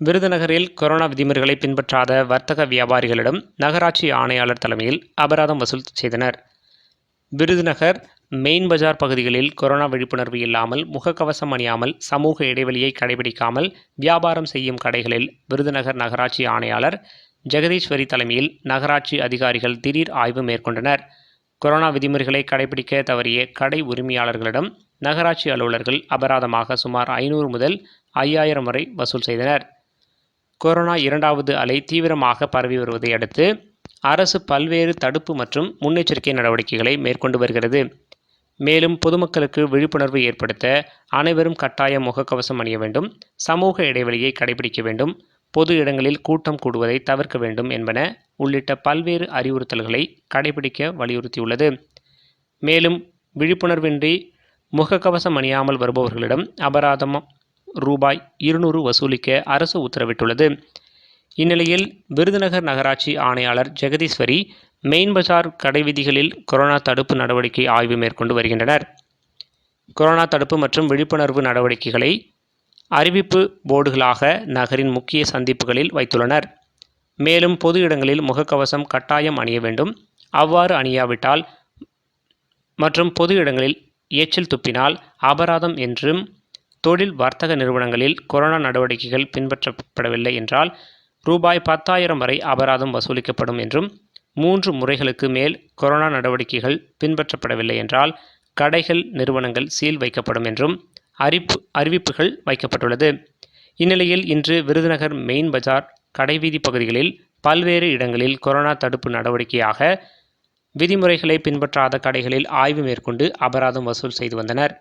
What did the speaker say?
விருதுநகரில் கொரோனா விதிமுறைகளை பின்பற்றாத வர்த்தக வியாபாரிகளிடம் நகராட்சி ஆணையாளர் தலைமையில் அபராதம் வசூல் செய்தனர். விருதுநகர் மெயின் பஜார் பகுதிகளில் கொரோனா விழிப்புணர்வு இல்லாமல் முகக்கவசம் அணியாமல் சமூக இடைவெளியை கடைபிடிக்காமல் வியாபாரம் செய்யும் கடைகளில் விருதுநகர் நகராட்சி ஆணையாளர் ஜெகதீஸ்வரி தலைமையில் நகராட்சி அதிகாரிகள் திடீர் ஆய்வு மேற்கொண்டனர். கொரோனா விதிமுறைகளை கடைபிடிக்க தவறிய கடை உரிமையாளர்களிடம் நகராட்சி அலுவலர்கள் அபராதமாக சுமார் ஐநூறு முதல் ஐயாயிரம் வரை வசூல் செய்தனர். கொரோனா இரண்டாவது அலை தீவிரமாக பரவி வருவதை அடுத்து அரசு பல்வேறு தடுப்பு மற்றும் முன்னெச்சரிக்கை நடவடிக்கைகளை மேற்கொண்டு வருகிறது. மேலும் பொதுமக்களுக்கு விழிப்புணர்வு ஏற்படுத்த அனைவரும் கட்டாய முகக்கவசம் அணிய வேண்டும் சமூக இடைவெளியை கடைபிடிக்க வேண்டும் பொது இடங்களில் கூட்டம் கூடுவதை தவிர்க்க வேண்டும் என்பன உள்ளிட்ட பல்வேறு அறிவுறுத்தல்களை கடைபிடிக்க வலியுறுத்தியுள்ளது. மேலும் விழிப்புணர்வின்றி முகக்கவசம் அணியாமல் வருபவர்களிடம் அபராதம் ரூபாய் இருநூறு வசூலிக்க அரசு உத்தரவிட்டுள்ளது. இந்நிலையில் விருதுநகர் நகராட்சி ஆணையாளர் ஜெகதீஸ்வரி மெயின் பஜார் கடைவீதிகளில் கொரோனா தடுப்பு நடவடிக்கை ஆய்வு மேற்கொண்டு வருகின்றனர். கொரோனா தடுப்பு மற்றும் விழிப்புணர்வு நடவடிக்கைகளை அறிவிப்பு போர்டுகளாக நகரின் முக்கிய சந்திப்புகளில் வைத்துள்ளனர். மேலும் பொது இடங்களில் முகக்கவசம் கட்டாயம் அணிய வேண்டும். அவ்வாறு அணியாவிட்டால் மற்றும் பொது இடங்களில் எச்சில் துப்பினால் அபராதம் என்றும் தொழில் வர்த்தக நிறுவனங்களில் கொரோனா நடவடிக்கைகள் பின்பற்றப்படவில்லை என்றால் ரூபாய் பத்தாயிரம் வரை அபராதம் வசூலிக்கப்படும் என்றும் மூன்று முறைகளுக்கு மேல் கொரோனா நடவடிக்கைகள் பின்பற்றப்படவில்லை என்றால் கடைகள் நிறுவனங்கள் சீல் வைக்கப்படும் என்றும் அறிப்பு அறிவிப்புகள் வைக்கப்பட்டுள்ளது. இந்நிலையில் இன்று விருதுநகர் மெயின் பஜார் கடைவீதி பகுதிகளில் பல்வேறு இடங்களில் கொரோனா தடுப்பு நடவடிக்கையாக விதிமுறைகளை பின்பற்றாத கடைகளில் ஆய்வு மேற்கொண்டு அபராதம் வசூல் செய்து வந்தனர்.